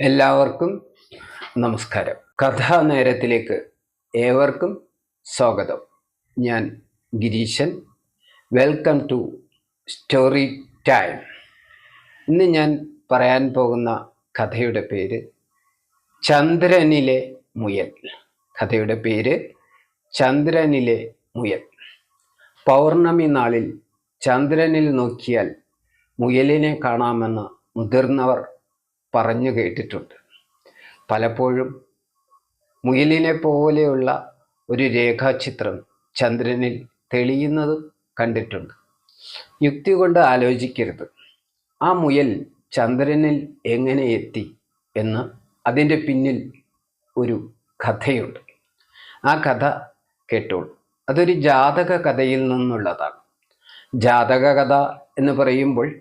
എല്ലാവർക്കും നമസ്കാരം. കഥാനേരത്തിലേക്ക് ഏവർക്കും സ്വാഗതം. ഞാൻ Gireeshan. Welcome to story time ഇന്ന് ഞാൻ പറയാൻ പോകുന്ന കഥയുടെ പേര് ചന്ദ്രനിലെ മുയൽ. കഥയുടെ പേര് ചന്ദ്രനിലെ മുയൽ. പൗർണമി നാളിൽ ചന്ദ്രനിൽ നോക്കിയാൽ മുയലിനെ കാണാമെന്ന് മുതിർന്നവർ പറഞ്ഞു കേട്ടിട്ടുണ്ട്. പലപ്പോഴും മുയിലിനെ പോലെയുള്ള ഒരു രേഖാചിത്രം ചന്ദ്രനിൽ തെളിയുന്നത് കണ്ടിട്ടുണ്ട്. യുക്തി കൊണ്ട് ആലോചിക്കരുത്. ആ മുയൽ ചന്ദ്രനിൽ എങ്ങനെ എത്തി എന്ന് അതിന്റെ പിന്നിൽ ഒരു കഥയുണ്ട്. ആ കഥ കേട്ടോളൂ. അതൊരു ജാതക കഥയിൽ നിന്നുള്ളതാണ്. ജാതക കഥ എന്ന് പറയുമ്പോൾ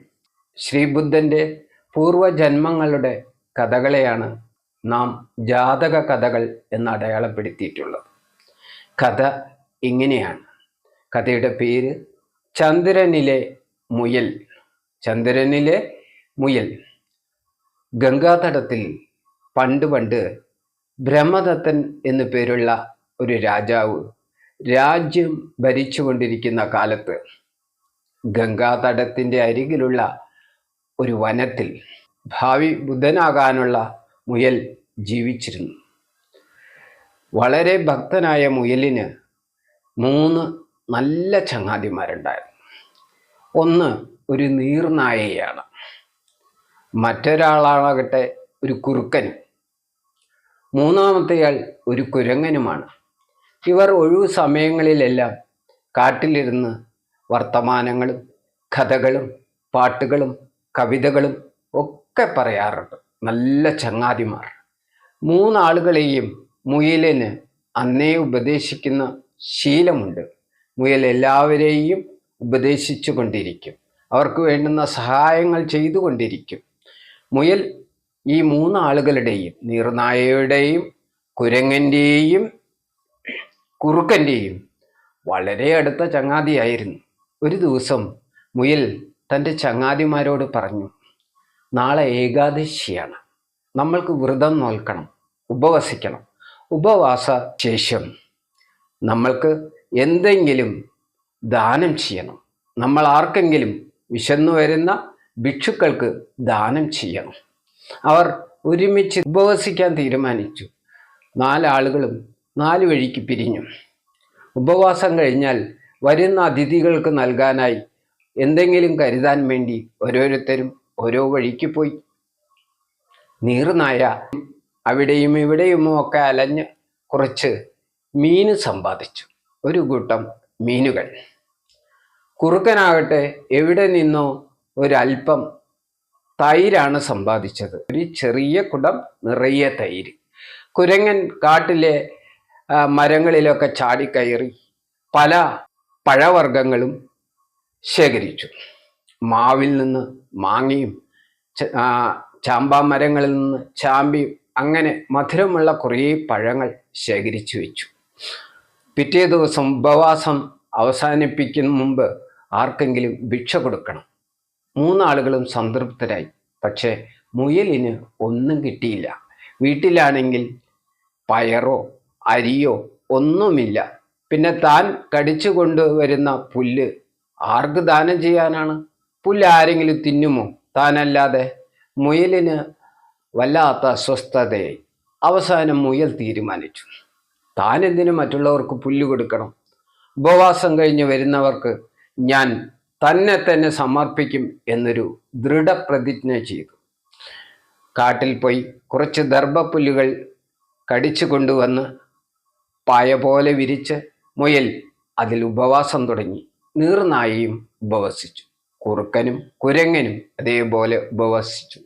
ശ്രീബുദ്ധന്റെ പൂർവജന്മങ്ങളുടെ കഥകളെയാണ് നാം ജാതക കഥകൾ എന്ന് അടയാളപ്പെടുത്തിയിട്ടുള്ളത്. കഥ ഇങ്ങനെയാണ്. കഥയുടെ പേര് ചന്ദ്രനിലെ മുയൽ. ചന്ദ്രനിലെ മുയൽ. ഗംഗാതടത്തിൽ പണ്ട് പണ്ട് ബ്രഹ്മദത്തൻ എന്നു പേരുള്ള ഒരു രാജാവ് രാജ്യം ഭരിച്ചുകൊണ്ടിരിക്കുന്ന കാലത്ത് ഗംഗാതടത്തിന്റെ അരികിലുള്ള ഒരു വനത്തിൽ ഭാവി ബുദ്ധനാകാനുള്ള മുയൽ ജീവിച്ചിരുന്നു. വളരെ ഭക്തനായ മുയലിന് മൂന്ന് നല്ല ചങ്ങാതിമാരുണ്ടായിരുന്നു. ഒന്ന് ഒരു നീർനായയാണ്. മറ്റൊരാളാകട്ടെ ഒരു കുറുക്കനും മൂന്നാമത്തെയാൾ ഒരു കുരങ്ങനുമാണ്. ഇവർ ഒഴിവു സമയങ്ങളിലെല്ലാം കാട്ടിലിരുന്ന് വർത്തമാനങ്ങളും കഥകളും പാട്ടുകളും കവിതകളും ഒക്കെ പറയാറുണ്ട്. നല്ല ചങ്ങാതിമാർ. മൂന്നാളുകളെയും മുയലിന് അന്നേ ഉപദേശിക്കുന്ന ശീലമുണ്ട്. മുയൽ എല്ലാവരെയും ഉപദേശിച്ചു കൊണ്ടിരിക്കും. അവർക്ക് വേണ്ടുന്ന സഹായങ്ങൾ ചെയ്തുകൊണ്ടിരിക്കും മുയൽ ഈ മൂന്നാളുകളുടെയും നീർനായയുടെയും കുരങ്ങന്റെയും കുറുക്കന്റെയും വളരെ അടുത്ത ചങ്ങാതിയായിരുന്നു. ഒരു ദിവസം മുയൽ തന്റെ ചങ്ങാതിമാരോട് പറഞ്ഞു നാളെ ഏകാദശിയാണ്. നമ്മൾക്ക് വ്രതം നോൽക്കണം ഉപവസിക്കണം. ഉപവാസ ശേഷം നമ്മൾക്ക് എന്തെങ്കിലും ദാനം ചെയ്യണം. നമ്മൾ ആർക്കെങ്കിലും വിശന്നു വരുന്ന ഭിക്ഷുക്കൾക്ക് ദാനം ചെയ്യണം. അവർ ഒരുമിച്ച് ഉപവസിക്കാൻ തീരുമാനിച്ചു. നാലാളുകളും നാല് വഴിക്ക് പിരിഞ്ഞു. ഉപവാസം കഴിഞ്ഞാൽ വരുന്ന അതിഥികൾക്ക് നൽകാനായി എന്തെങ്കിലും കരുതാൻ വേണ്ടി ഓരോരുത്തരും ഓരോ വഴിക്ക് പോയി. നീർനായ അവിടെയും ഇവിടെയും ഒക്കെ അലഞ്ഞ് കുറച്ച് മീന് സമ്പാദിച്ചു. ഒരു കൂട്ടം മീനുകൾ. കുറുക്കനാകട്ടെ എവിടെ നിന്നോ ഒരല്പം തൈരാണ് സമ്പാദിച്ചത്. ഒരു ചെറിയ കുടം നിറയെ തൈര്. കുരങ്ങൻ കാട്ടിലെ മരങ്ങളിലൊക്കെ ചാടിക്കയറി പല പഴവർഗങ്ങളും ശേഖരിച്ചു. മാവിൽ നിന്ന് മാങ്ങയും ചാമ്പാമരങ്ങളിൽ നിന്ന് ചാമ്പിയും അങ്ങനെ മധുരമുള്ള കുറേ പഴങ്ങൾ ശേഖരിച്ചു വെച്ചു. പിറ്റേ ദിവസം ഉപവാസം അവസാനിപ്പിക്കുന്ന മുമ്പ് ആർക്കെങ്കിലും ഭിക്ഷ കൊടുക്കണം. മൂന്നാളുകളും സംതൃപ്തരായി. പക്ഷേ മുയലിന് ഒന്നും കിട്ടിയില്ല. വീട്ടിലാണെങ്കിൽ പയറോ അരിയോ ഒന്നുമില്ല. പിന്നെ താൻ കടിച്ചു കൊണ്ടുവരുന്ന പുല്ല് ആർക്ക് ദാനം ചെയ്യാനാണ്? പുല്ല് ആരെങ്കിലും തിന്നുമോ? താനല്ലാതെ മുയലിന് വല്ലാത്ത അസ്വസ്ഥതയായി. അവസാനം മുയൽ തീരുമാനിച്ചു. താൻ എന്തിനു മറ്റുള്ളവർക്ക് പുല്ല് കൊടുക്കണം? ഉപവാസം കഴിഞ്ഞ് വരുന്നവർക്ക് ഞാൻ തന്നെ തന്നെ സമർപ്പിക്കും എന്നൊരു ദൃഢപ്രതിജ്ഞ ചെയ്തു. കാട്ടിൽ പോയി കുറച്ച് ദർഭപ്പുല്ലുകൾ കടിച്ചു കൊണ്ടുവന്ന് പായ പോലെ വിരിച്ച് മുയൽ അതിൽ ഉപവാസം തുടങ്ങി. നീർനായയും ഉപവസിച്ചു. കുറുക്കനും കുരങ്ങനും അതേപോലെ ഉപവസിച്ചു.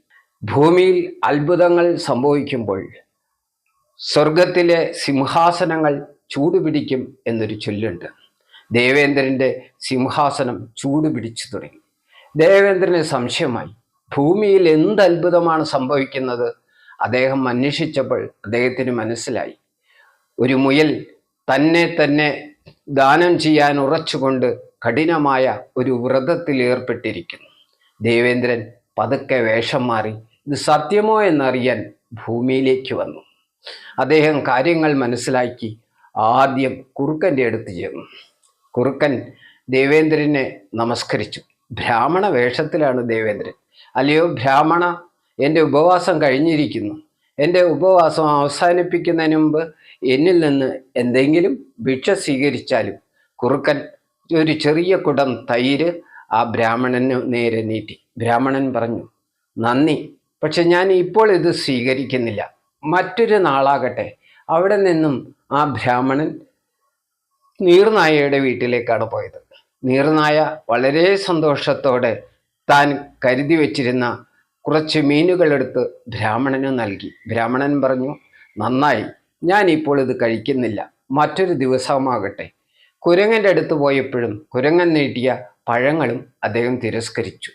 ഭൂമിയിൽ അത്ഭുതങ്ങൾ സംഭവിക്കുമ്പോൾ സ്വർഗത്തിലെ സിംഹാസനങ്ങൾ ചൂടുപിടിക്കും എന്നൊരു ചൊല്ലുണ്ട്. ദേവേന്ദ്രന്റെ സിംഹാസനം ചൂടുപിടിച്ചു തുടങ്ങി. ദേവേന്ദ്രന് സംശയമായി ഭൂമിയിൽ എന്ത് അത്ഭുതമാണ് സംഭവിക്കുന്നത്? അദ്ദേഹം അന്വേഷിച്ചപ്പോൾ അദ്ദേഹത്തിന് മനസ്സിലായി. ഒരു മുയൽ തന്നെ തന്നെ ദാനം ചെയ്യാൻ ഉറച്ചുകൊണ്ട് കഠിനമായ ഒരു വ്രതത്തിൽ ഏർപ്പെട്ടിരിക്കുന്നു. ദേവേന്ദ്രൻ പതുക്കെ വേഷം മാറി ഇത് സത്യമോ എന്നറിയാൻ ഭൂമിയിലേക്ക് വന്നു. അദ്ദേഹം കാര്യങ്ങൾ മനസ്സിലാക്കി ആദ്യം കുറുക്കന്റെ അടുത്ത് ചെന്നു. കുറുക്കൻ ദേവേന്ദ്രനെ നമസ്കരിച്ചു. ബ്രാഹ്മണ വേഷത്തിലാണ് ദേവേന്ദ്രൻ. അല്ലയോ ബ്രാഹ്മണ എന്റെ ഉപവാസം കഴിഞ്ഞിരിക്കുന്നു. എന്റെ ഉപവാസം അവസാനിപ്പിക്കുന്നതിന് മുമ്പ് എന്നിൽ നിന്ന് എന്തെങ്കിലും ഭിക്ഷ സ്വീകരിച്ചാലും കുറുക്കൻ ഒരു ചെറിയ കുടം തൈര് ആ ബ്രാഹ്മണന് നേരെ നീട്ടി. ബ്രാഹ്മണൻ പറഞ്ഞു നന്ദി പക്ഷെ ഞാൻ ഇപ്പോൾ ഇത് സ്വീകരിക്കുന്നില്ല. മറ്റൊരു നാളാകട്ടെ. അവിടെ നിന്നും ആ ബ്രാഹ്മണൻ നീർനായയുടെ വീട്ടിലേക്കാണ് പോയത്. നീർനായ വളരെ സന്തോഷത്തോടെ താൻ കരുതി വച്ചിരുന്ന കുറച്ച് മീനുകളെടുത്ത് ബ്രാഹ്മണന് നൽകി. ബ്രാഹ്മണൻ പറഞ്ഞു നന്നായി ഞാൻ ഇപ്പോൾ ഇത് കഴിക്കുന്നില്ല. മറ്റൊരു ദിവസമാകട്ടെ. കുരങ്ങന്റെ അടുത്ത് പോയപ്പോഴും കുരങ്ങൻ നീട്ടിയ പഴങ്ങളും അദ്ദേഹം തിരസ്കരിച്ചു.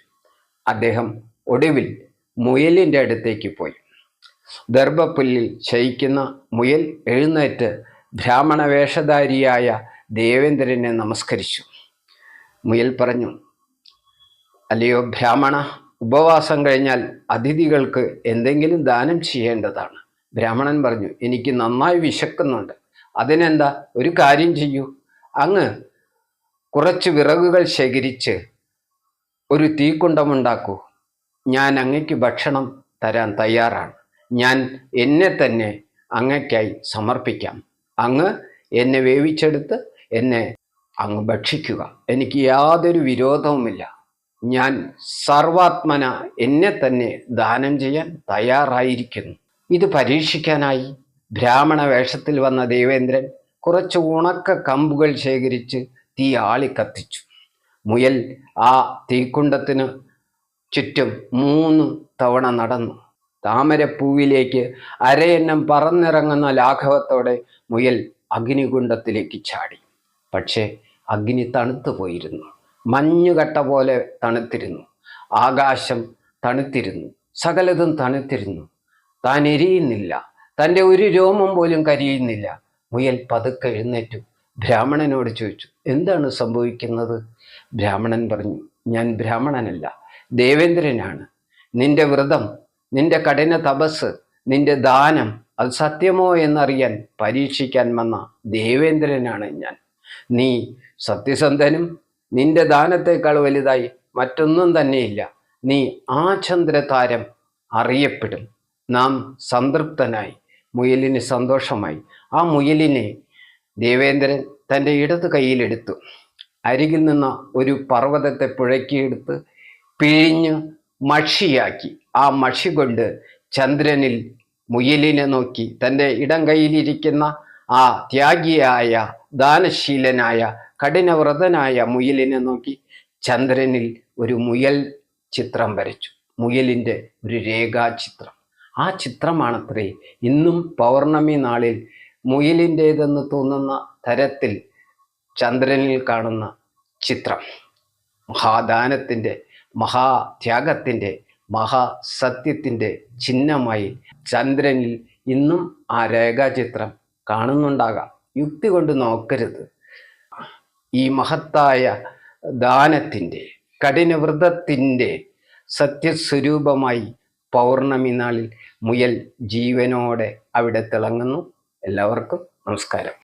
അദ്ദേഹം ഒടുവിൽ മുയലിന്റെ അടുത്തേക്ക് പോയി. ദർഭപ്പുല്ലിൽ ശയിക്കുന്ന മുയൽ എഴുന്നേറ്റ് ബ്രാഹ്മണ വേഷധാരിയായ ദേവേന്ദ്രനെ നമസ്കരിച്ചു. മുയൽ പറഞ്ഞു അല്ലയോ ബ്രാഹ്മണ ഉപവാസം കഴിഞ്ഞാൽ അതിഥികൾക്ക് എന്തെങ്കിലും ദാനം ചെയ്യേണ്ടതാണ്. ബ്രാഹ്മണൻ പറഞ്ഞു എനിക്ക് നന്നായി വിശക്കുന്നുണ്ട്. അതിനെന്താ? ഒരു കാര്യം ചെയ്യൂ. അങ്ങ് കുറച്ച് വിറകുകൾ ശേഖരിച്ച് ഒരു തീക്കുണ്ടമുണ്ടാക്കൂ. ഞാൻ അങ്ങയ്ക്ക് ഭക്ഷണം തരാൻ തയ്യാറാണ്. ഞാൻ എന്നെ തന്നെ അങ്ങയ്ക്കായി സമർപ്പിക്കാം. അങ്ങ് എന്നെ വേവിച്ചെടുത്ത് എന്നെ അങ്ങ് ഭക്ഷിക്കുക. എനിക്ക് യാതൊരു വിരോധവുമില്ല. ഞാൻ സർവാത്മന എന്നെ തന്നെ ദാനം ചെയ്യാൻ തയ്യാറായിരിക്കുന്നു. ഇത് പരീക്ഷിക്കാനായി ബ്രാഹ്മണ വേഷത്തിൽ വന്ന ദേവേന്ദ്രൻ കുറച്ച് ഉണക്ക കമ്പുകൾ ശേഖരിച്ച് തീ ആളി കത്തിച്ചു. മുയൽ ആ തീക്കുണ്ടത്തിന് ചുറ്റും മൂന്ന് തവണ നടന്നു. താമരപ്പൂവിലേക്ക് അരയന്നം പറന്നിറങ്ങുന്ന ലാഘവത്തോടെ മുയൽ അഗ്നികുണ്ടത്തിലേക്ക് ചാടി. പക്ഷേ അഗ്നി തണുത്തു പോയിരുന്നു. മഞ്ഞുകട്ട പോലെ തണുത്തിരുന്നു. ആകാശം തണുത്തിരുന്നു. സകലതും തണുത്തിരുന്നു. താൻ എരിയുന്നില്ല. തന്റെ ഒരു രോമം പോലും കരിയുന്നില്ല. മുയൽ പതുക്കെ എഴുന്നേറ്റു. ബ്രാഹ്മണനോട് ചോദിച്ചു എന്താണ് സംഭവിക്കുന്നത്? ബ്രാഹ്മണൻ പറഞ്ഞു ഞാൻ ബ്രാഹ്മണനല്ല ദേവേന്ദ്രനാണ്. നിന്റെ വ്രതം നിന്റെ കഠിന തപസ് നിന്റെ ദാനം അത് സത്യമോ എന്നറിയാൻ പരീക്ഷിക്കാൻ വന്ന ദേവേന്ദ്രനാണ് ഞാൻ. നീ സത്യസന്ധനും നിന്റെ ദാനത്തേക്കാൾ വലുതായി മറ്റൊന്നും തന്നെയില്ല. നീ ആ ചന്ദ്രതാരം അറിയപ്പെടും. നാം സംതൃപ്തനായി. മുയലിന് സന്തോഷമായി. ആ മുയലിനെ ദേവേന്ദ്രൻ തന്റെ ഇടത് കൈയിലെടുത്തു. അരികിൽ നിന്ന് ഒരു പർവതത്തെ പുഴക്കിയെടുത്ത് പിഴിഞ്ഞ് മഷിയാക്കി. ആ മഷി കൊണ്ട് ചന്ദ്രനിൽ മുയലിനെ നോക്കി. തന്റെ ഇടം കയ്യിലിരിക്കുന്ന ആ ത്യാഗിയായ ദാനശീലനായ കഠിനവ്രതനായ മുയലിനെ നോക്കി ചന്ദ്രനിൽ ഒരു മുയൽ ചിത്രം വരച്ചു. മുയലിന്റെ ഒരു രേഖാചിത്രം. ആ ചിത്രമാണത്രേ. ഇന്നും പൗർണമി നാളിൽ മുയിലിന്റേതെന്ന് തോന്നുന്ന തരത്തിൽ ചന്ദ്രനിൽ കാണുന്ന ചിത്രം. മഹാദാനത്തിന്റെ മഹാത്യാഗത്തിന്റെ മഹാസത്യത്തിന്റെ ചിഹ്നമായി ചന്ദ്രനിൽ ഇന്നും ആ രേഖാചിത്രം കാണുന്നുണ്ടാകാം. യുക്തി കൊണ്ട് നോക്കരുത്. ഈ മഹത്തായ ദാനത്തിന്റെ കഠിനവ്രതത്തിന്റെ സത്യസ്വരൂപമായി പൗർണമി നാളിൽ മുയൽ ജീവനോടെ അവിടെ തിളങ്ങുന്നു. എല്ലാവർക്കും നമസ്കാരം.